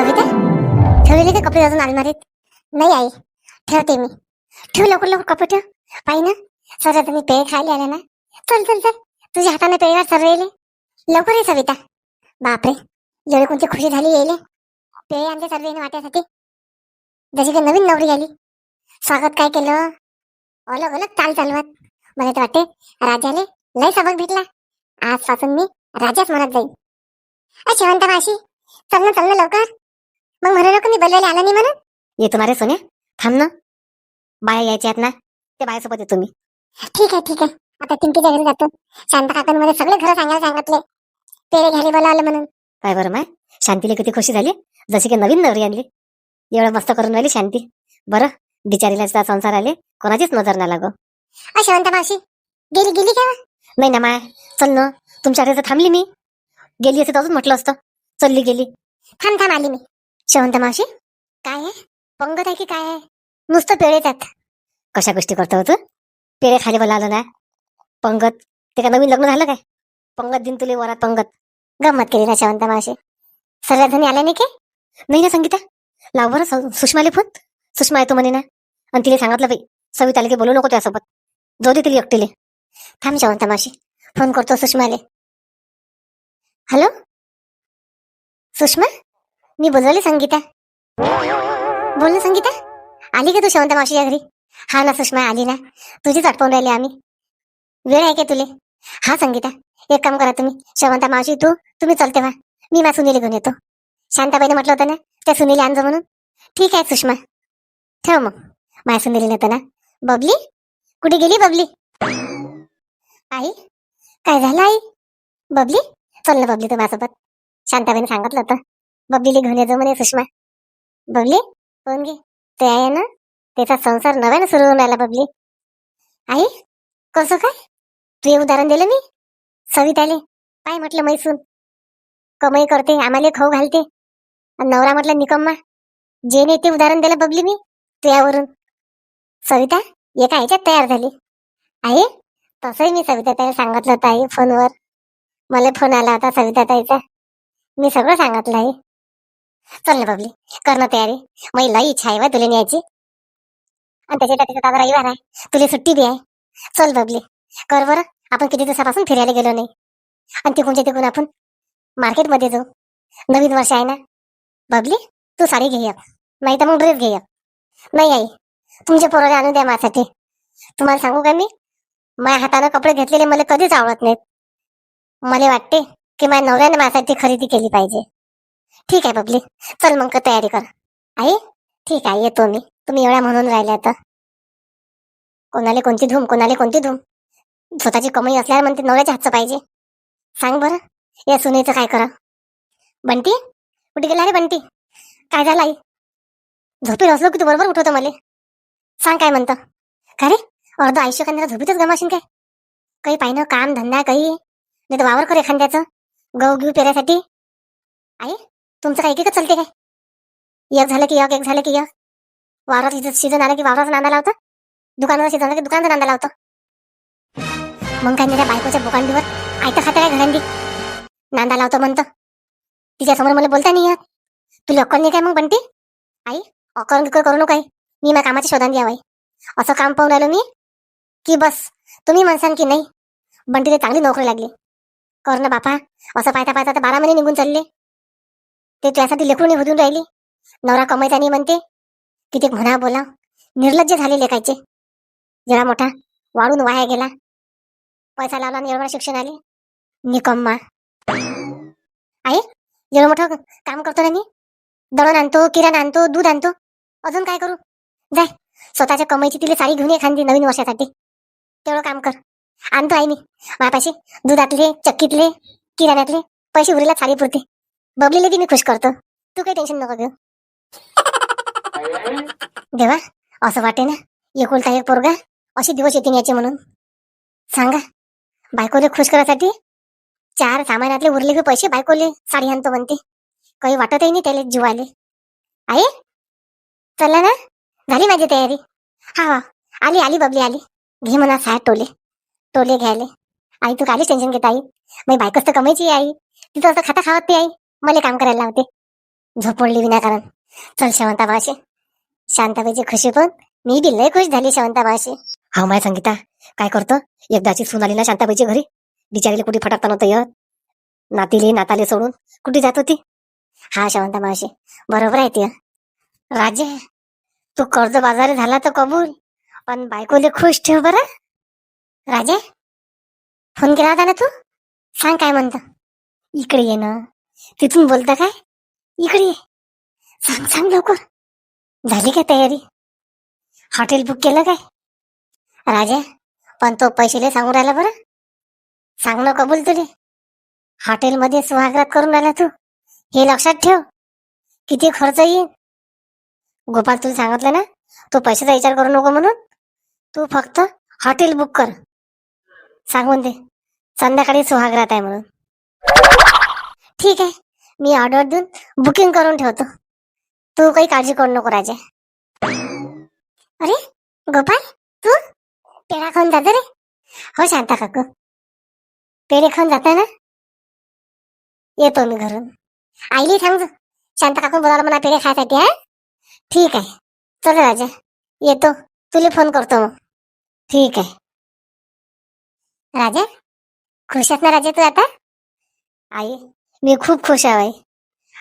सविता ठेवलेले ते कपडे अजून अलमारीत नाही आई ठेवते मी. ठेव लवकर लवकर कपडे ठेव. पाहि ना? सर्व तुम्ही पेय खायला आले ना. चल चल चल. तुझ्या हाताने पेयवर सर येईल लवकर ये सविता. बापरे एवढी कोणती खुशी झाली येईल पेय आणले सर्व येणे वाट्यासाठी. जशी काही नवीन नवरी आली स्वागत काय केलं? अलग अलग चाल चालवत. मला तर वाटते राजाने लय सबक भेटला. आजपासून मी राजाच म्हणत जाईल अ शेवंता माशी चल ना चल ना लवकर. मग म्हणू नको मी बोलवायला आला नाही म्हणून. येतो ना रे सोन्या थांब ना. बाया यायच्या आहेत ना ते बायासोबत येतो मी. ठीक आहे ठीक आहे. आता पिंकीच्या घरी जातो. शांत काकांमध्ये सगळे घर सांगायला सांगितले. पेरे घ्यायला बोलावलं म्हणून. काय बरं माय? शांतीला किती खुशी झाली. जशी की नवीन नवरी आणली. एवढं मस्त करून राहिली शांती. बरं बिचारीला संसार आले. कोणाचीच नजर नाही लागो. अ शेवंता मावशी गेली गेली का? नाही ना माय. चल ना. तुमच्या घरी थांबली मी. गेली असे अजून म्हटलं असतं. चलली गेली. थांब थांब आली मी. शेवंत मावशी? काय आहे? पंगत आहे की काय आहे? नुसतं पेळेच आहेत कशा गोष्टी करतो होतं पेळे खाली बोला आलं ना? पंगत ते का नवीन लग्न झालं काय? पंगत दिन तुले वरात पंगत. गंमत केली ना शेवंत मावशी. सर्व धनी आल्या नाही की? नाही ना संगीता? लाव बरं सु- सुषमाले फोन. सुषमा येतो म्हणे ना. आणि तिने सांगितलं बाई सविताला की बोलू नको त्यासोबत. जाऊ दे तिला एकटीले. थांब शेवंत मावशी. फोन करतो सुषमाले. हॅलो? सुषमा? मी बोलवले संगीता. बोल ना संगीता? आली का तू शेवंता मावशीच्या घरी? हा ना सुषमा आली ना. तुझीच आठवण राहिली आम्ही. वेळ आहे का तुले? हा संगीता एक काम करा तुम्ही. शेवंता मावशी तू तुम्ही चलते व्हा मी मा सुनील घेऊन येतो. शांताबाईने म्हटलं होतं ना त्या सुनील आणजो म्हणून. ठीक आहे सुषमा. ठेव मग. माया सुनील नेतो ना. बबली? कुठे गेली बबली? आई? काय झालं आई? बबली? चल ना बबली तू माझ्यासोबत. शांताबाईने सांगितलं होतं. बबलीले घेऊन येतो म्हणे सुषमा. बबली कोण घे. ते आहे ना त्याचा संसार नव्यानं सुरू होऊन राहिला बबली. आई कसं काय? तू हे उदाहरण दिलं मी. सविताले काय म्हटलं मैसून कमाई करते आम्हाला खाऊ घालते. आणि नवरा म्हटलं निकम्मा. जे नाही ते उदाहरण दिलं बबली मी तुझ्यावरून. सविता एका ह्याच्यात तयार झाली. आहे तसंही मी सविता ताईला सांगितलं होतं आई फोनवर. मला फोन आला होता सविता ताईचा मी सगळं सांगितलं आहे चल ना बबली कर ना तयारी. माझी लई इच्छा आहे वा तुला न्यायची. आणि त्याच्या तिचा दादा रविवार आहे तुला सुट्टी बी आहे. चल बबली कर बरं. आपण किती दिवसापासून फिरायला गेलो नाही. आणि तिकूनच्या तिकडून आपण मार्केटमध्ये जाऊ. नवीन वर्ष आहे ना. बबली तू साडी घे नाही तर मग ड्रेस घे नाही आई तुमच्या पोराला आणून द्या माझ्यासाठी. तुम्हाला सांगू का मी? माझ्या हातानं कपडे घेतलेले मला कधीच आवडत नाहीत. मला वाटते की माझ्या नवऱ्याने माझ्यासाठी खरेदी केली पाहिजे. ठीक आहे बबली. चल मग तयारी कर. आई? ठीक आहे येतो मी. तुम्ही एवढ्या म्हणून राहिल्या तर. कोणाला कोणती धूम कोणाला कोणती धूम? स्वतःची कमाई असल्यावर म्हणते नवऱ्याच्या हातचं पाहिजे. सांग बरं. या सुनेचं काय करा? बंटी? कुठे गेला रे बंटी? काय झालं आई? झोपी असलो की तू बरोबर उठवतो मला. सांग काय म्हणतं? का रे? अर्ध आयुष्य खांद्याला झोपीतच गमाशीन काय? काही पाहिनं काम धंदा काही? नाही तर वावर कर एखाद्याचं. गहू घेऊ पेरायसाठी. आई? तुमचं काही एकच चालते काय? एक झालं की एक एक झालं की एक. वावरात सीझन आलं की वावराचा नांदा लावतं? दुकानाचा सीझन आला की दुकानाचा नांदा लावतं? मग काय नाही बायकोच्या बोकांडीवर आयतं खातं काय घरांदी नांदा लावतो म्हणतं. तिच्यासमोर मला बोलता नाही येत. तुला अक्कल नाही काय मग बनते आई अक्कल गिक्कल करू नको आई. मी माझ्या कामाच्या शोधान द्यावाई असं काम पाहून राहिलो मी की बस तुम्ही म्हणसान की नाही. बंटीला चांगली नोकरी लागली. कर ना बापा असं पाहता पाहता तर बारा महिने निघून चालले. ते त्यासाठी लेकरून होऊन राहिली. नवरा कमायचा नाही म्हणते. किती म्हणा बोला निर्लज्ज झाले लेखायचे जरा मोठा वाढून वाया गेला. पैसा लावला आणि एवढं शिक्षण आले. निकम्मा आहे एवढं मोठं काम करतो ना मी? दळण आणतो किराणा आणतो दूध आणतो. अजून काय करू? जाय स्वतःच्या कमाईची तिला साडी घेऊन ये एखादी नवीन वर्षासाठी. तेवढं काम कर. आणतो आहे मी. माझ्यापाशी दुधातले चक्कीतले किराण्यातले पैसे उरलेला साडी पुरते बबलीला बी मी खुश करतो. तू काही टेन्शन नको घेऊ. देवा असं वाटे ना. एकुलता एक पोरगा असे दिवस येतील याचे म्हणून. सांगा बायकोले खुश करायसाठी चार सामानातले उरले की पैसे बायकोले साडी आणतो म्हणते. काही वाटतही नाही त्याला जीवाले. आई चला ना. झाली माझी तयारी. हा हा. आली आली बबली आली. घे म्हणा साहेब टोले. टोले घ्यायले. आई तू कालीच टेन्शन घेत आई मी बायकोच तर कमायची आई. तिथं असं खाता खावत ते आई. मला काम करायला लावते. झोपडली विनाकारण. चल शेवंता मावशी. शांताबाईची खुशी पण मी बी लय खुश झाली शेवंता मावशी. हा माय संगीता काय करतो? एकदाची सून आली ना शांताबाईची घरी. बिचारीला कुठे फटाकता नव्हतं येत. नातीले नाताले सोडून कुठे जात होती? हा शेवंता मावशी बरोबर आहे ते. राजे तू कर्ज बाजारी झाला तर कबूल. पण बायकोले खुश ठेव बरं. राजे फोन केला होता ना तू? सांग काय म्हणतो. इकडे ये ना. तिथून बोलता काय? इकडे ये. सांग सांग लवकर. झाली काय तयारी? हॉटेल बुक केलं काय? राजा पण तो पैसेले सांगून राहिला बरं. सांग ना कबूल तुले. हॉटेलमध्ये सुहागरात करून राहिला तू. हे लक्षात ठेव. किती खर्च येईल? गोपाल तुला सांगितलं ना? तू पैशाचा विचार करू नको म्हणून. तू फक्त हॉटेल बुक कर. सांगून दे. संध्याकाळी सुहागरात आहे म्हणून. ठीक आहे. मी ऑर्डर देऊन बुकिंग करून ठेवतो. तू काही काळजी करू नको राजा. अरे गोपाल तू? पेढा खाऊन जातो रे. हो शांता काकू. पेढे खाऊन जाता ना? येतो मी घरून. आईली सांग शांता काकून बोलावलं मला पेढे खायसाठी हा? ठीक आहे. चल राजा. येतो. तुला फोन करतो मग. ठीक आहे. राजा खुश आहेस ना राजा तू आता? आई मी खूप खुश आहे आई.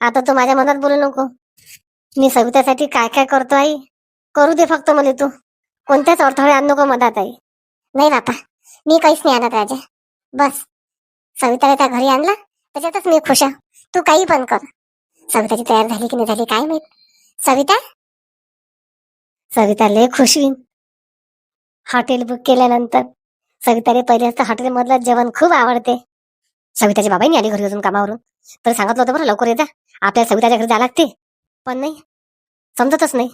आता तू माझ्या मनात बोलू नको. मी सवितासाठी काय काय करतो आई? करू दे फक्त मला तू. कोणत्याच अडथळे आण नको मधात आई. नाही बापा मी काहीच नाही आणत राजा. बस. सविताला त्या घरी आणला त्याच्यातच मी खुश आहे. तू काही पण कर. सविताची तयार झाली की नाही झाली काय माहीत. सविता? सविता लय खुश होईन. हॉटेल बुक केल्यानंतर. सविताले पहिले हॉटेलमधलं जेवण खूप आवडते. सविताच्या बाबाईनी आले घरी अजून कामावरून. तर सांगितलं होतं बरं लवकर येता आपल्या सविताच्या घरी जायला लागते. पण नाही. समजतच नाही.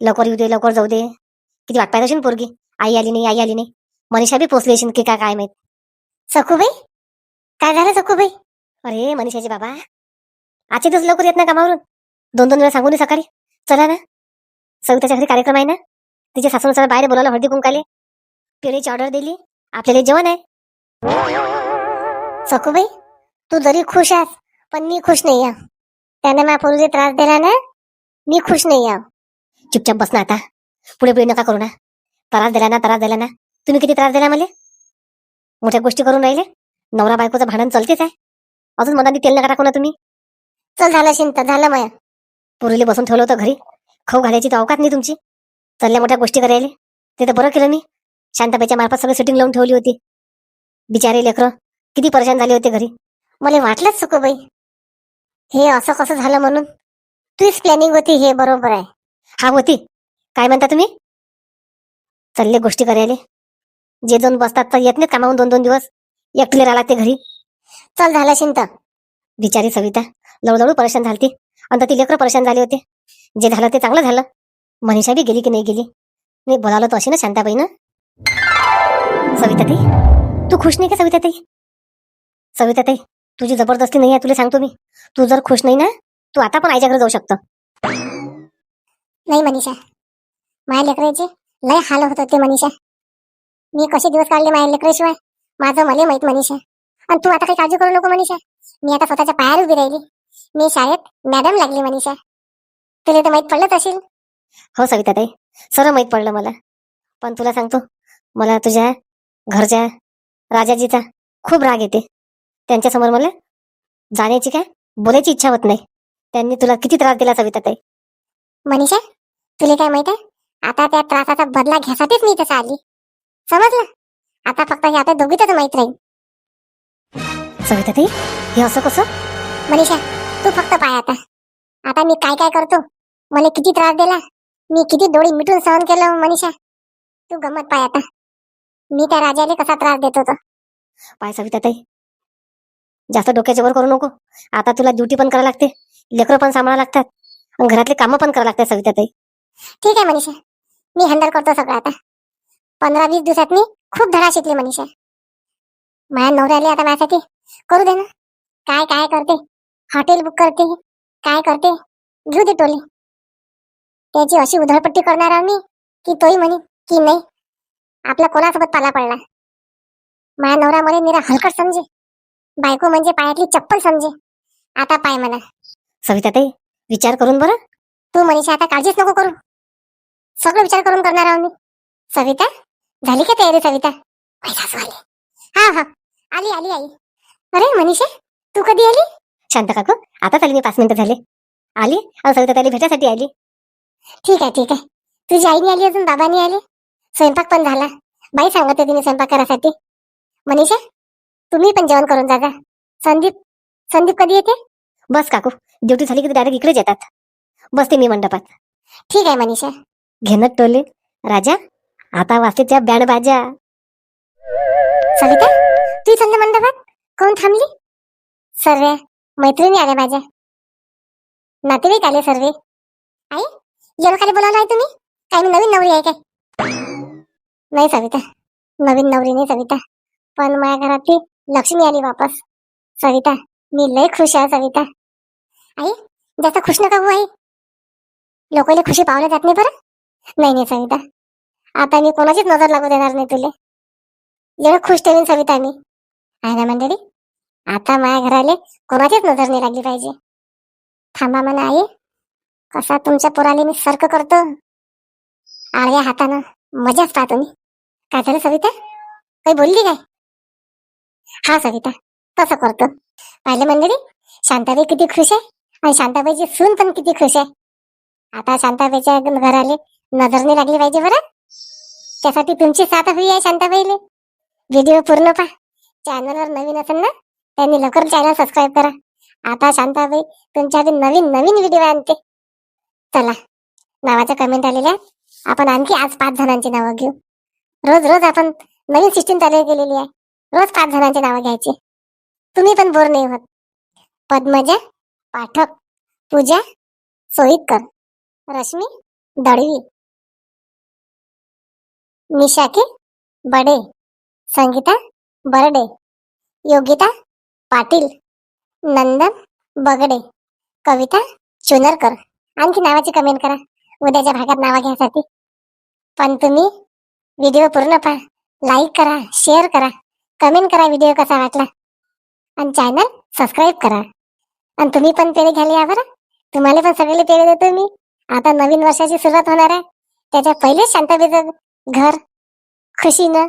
लवकर येऊ दे लवकर जाऊ दे. किती वाट पाहिजे पोरगी. आई आली नाही आई आली नाही. मनीषा बी पोचली असेल की काय काय माहीत. सखूबाई? काय झालं सखूबाई? अरे मनीषाचे बाबा. आजचे दिवस लवकर येत ना कामावरून. दोन दोन वेळा सांगू नये सकाळी. चला ना. सविताच्या घरी कार्यक्रम आहे ना? तिच्या सासून सगळं बाहेर बोलायला हळदी कुंकाले. पेढीची ऑर्डर दिली. आपल्याला जेवण आहे. सखूबाई तू जरी खुश आहेस पण मी खुश नाही आहे. त्याने माझ्या पोरीला त्रास दिला ना मी खुश नाही आहे. चुपचाप बस ना आता. पुढे पुढे नका करू ना. त्रास दिला ना त्रास दिला ना. तुम्ही किती त्रास दिला मला? मोठ्या गोष्टी करून राहिले. नवरा बायकोचं भांडण चलतेच आहे. अजून मनाने तेल नका टाकू ना तुम्ही. चल झालं शिंत झालं माया. पोरीले बसून ठेवलं होतं घरी. खाऊ घालायची तर अवकात नाही तुमची. चालल्या मोठ्या गोष्टी करायला. ते तर बरं केलं मी. शांताबाईच्या मार्फत सगळं सिटिंग लावून ठेवली होती. बिचारे लेकरं. किती परेशान झाले होते घरी. मला वाटलंच सुकूबाई हे असं कसं झालं म्हणून? तुझीच प्लॅनिंग होती हे बरोबर आहे. हा होती काय म्हणता तुम्ही? चालले गोष्टी करायला. जे दोन बसतात तर येत नाहीत कामावून दोन दोन दिवस. एकटीले राहिला ते घरी. चल झालं शिंत. बिचारी सविता. लवलवू परेशान झालती. आणि ती लेकरं परेशान झाले होते. जे झालं ते चांगलं झालं. मनीषा बी गेली की नाही गेली? मी बोलावलं तो अशी ना शांताबाईनं सविता ताई तू खुश नाही का सविता ताई सविता ताई तुझी जबरदस्ती नाही आहे तुला सांगतो मी. तू जर खुश नाही ना तू आता पण आईच्या घरी जाऊ शकतो. नाही मनीषा. माझ्या लेकराचे लय हाल होत होते मनीषा. मी कसे दिवस काढले माझ्या लेकराशिवाय? माझं मला माहीत मनीषा. आणि तू आता काही काळजी करू नको मनीषा. मी आता स्वतःच्या पायावर उभी राहिली. मी शाळेत मॅडम लागली मनीषा. तुला तर माहीत पडलंच असेल. हो सविता ताई सर्व माहीत पडलं मला. पण तुला सांगतो मला तुझ्या घरच्या राजाजीचा खूप राग येते. त्यांच्यासमोर मला जाण्याची काय? बोलायची इच्छा होत नाही. त्यांनी तुला किती त्रास दिला सविता ताई? मनीषा तुला काय माहीत आहे? आता त्या त्रासाचा बदला घ्यासाठीच मी तसं आली. समजलं? आता फक्त हे आपल्या दोघीतच माहीत राहील. सविता ताई हे असं कसं? मनीषा तू फक्त पाय आता. आता मी काय काय करतो? मला किती त्रास दिला? मी किती डोळी मिटून सहन केलं मनीषा? तू गमत पाय आता. मी त्या राजाला कसा त्रास देत होतो? पाय सविता ताई जास्त डोक्याचे वर करू नको. आता तुला ड्युटी पण करावं लागते लेकरं पण सांभाळावं लागतात घरातले कामं पण करावं लागतात सविता ताई. ठीक आहे मनीषा. मी हँडल करतो सगळं आता. पंधरा वीस दिवसात मी खूप धडा शिकले मनीषा. माझ्या नवऱ्याला आता माझ्यासाठी. करू दे ना. काय काय करते? हॉटेल बुक करते. काय करते? घेऊ दे टोले. त्याची अशी उधळपट्टी करणार आहो मी की तोही म्हणे की नाही. आपला कोणासोबत पाला पडला? माझ्या नवऱ्यामध्ये मीरा निरा हलकट समजे बायको म्हणजे पायातली चप्पल समजे. आता पाय मला. सविता ताई विचार करून बरं. तू मनीषा आता काळजीच नको करू. सगळं विचार करून करणार आहो मी. सविता झाली का तयारी सविता? आई सासू आली हा हा. आली आली आई. अरे मनीषा तू कधी आली? शांत काकू आताच आली मी पाच मिनिटं झाले. आली? आणि सविता ताईला भेटायसाठी आली. ठीक आहे ठीक आहे. तुझी आई नाही आली अजून बाबा नाही आले? स्वयंपाक पण झाला. बाई सांगत होती मी स्वयंपाक करायसाठी. मनीषा तुम्ही पण जेवण करून जा जा. संदीप संदीप कधी येते? बस काकू ड्युटी झाली की डायरेक्ट इकडेच येतात. बसते मी मंडपात. ठीक आहे मनीषा. घेणत टोले. राजा आता वाजते त्या बँड बाजा. सविता तू संध्या मंडपात? कोण थांबली? सर्व मैत्रिणी आल्या माझ्या. नातेवाईक आले सर्व. आई जेवण खाली बोलावलं आहे तुम्ही? काय मी नवीन नवरी आहे काय? नाही सविता. नवीन नवरी नाही सविता. पण माझ्या घरातली लक्ष्मी आली वापस. सविता मी लय खुश आहे सविता. आई जास्त खुश नका हो आई. लोकांना खुशी पावलं जात नाही बरं? नाही नाही सविता. आता मी कोणाचीच नजर लागू देणार नाही तुले. एवढं खुश ठेवीन सविता मी. आहे ना मंडळी? आता माझ्या घराले कोणाचीच नजर नाही लागली पाहिजे. थांबा म्हणा आई. कसा तुमच्या पोराले मी सर्क करतो? आडव्या हातानं मजाच पाहतो मी. काय झालं सविता? काही बोलली काय? हा सविता तसं करतो. पाहिलं मंडळी? शांताबाई किती खुश आहे आणि शांताबाईची सून पण किती खुश आहे. आता शांताबाईच्या घराले नजर नाही लागली पाहिजे बरं? त्यासाठी तुमची साथ हवी आहे शांताबाईले. व्हिडिओ पूर्ण पहा. चॅनलवर नवीन असेल ना त्यांनी लवकर चॅनल सबस्क्राईब करा. आता शांताबाई तुमच्या नवीन नवीन व्हिडिओ आणते. चला नावाच्या कमेंट आलेल्या आपण आणखी आज पाच जणांची नावं घेऊ. रोज रोज आपण नवीन सिस्टीम चालू केलेली आहे. रोज पाच जणांचे नावं घ्यायचे. तुम्ही पण बोर नाही होत. पद्मजा पाठक पूजा सोईतकर रश्मी दळवी निशाके बडे संगीता बर्डे योगिता पाटील नंदन बगडे कविता चुनरकर. आणखी नावाची कमेंट करा. उद्याच्या भागात नावं घ्यायसाठी पण तुम्ही व्हिडिओ पूर्ण पहा. लाईक करा शेअर करा. कमेंट करा व्हिडिओ कसा वाटला. आणि चॅनल सबस्क्राईब करा. आणि तुम्ही पण पेढे घ्यायला या बरं. तुम्हाला पण सगळे पेढे देतो मी. आता नवीन वर्षाची सुरुवात होणार आहे. त्याच्या पहिलेच शांताबाईचं घर खुशीनं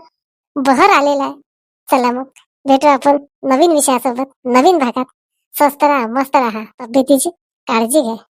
बहर आलेला आहे. चला मग भेटू आपण नवीन विषयासोबत नवीन भागात. स्वस्त राहा मस्त राहा. तब्येतीची काळजी घ्या.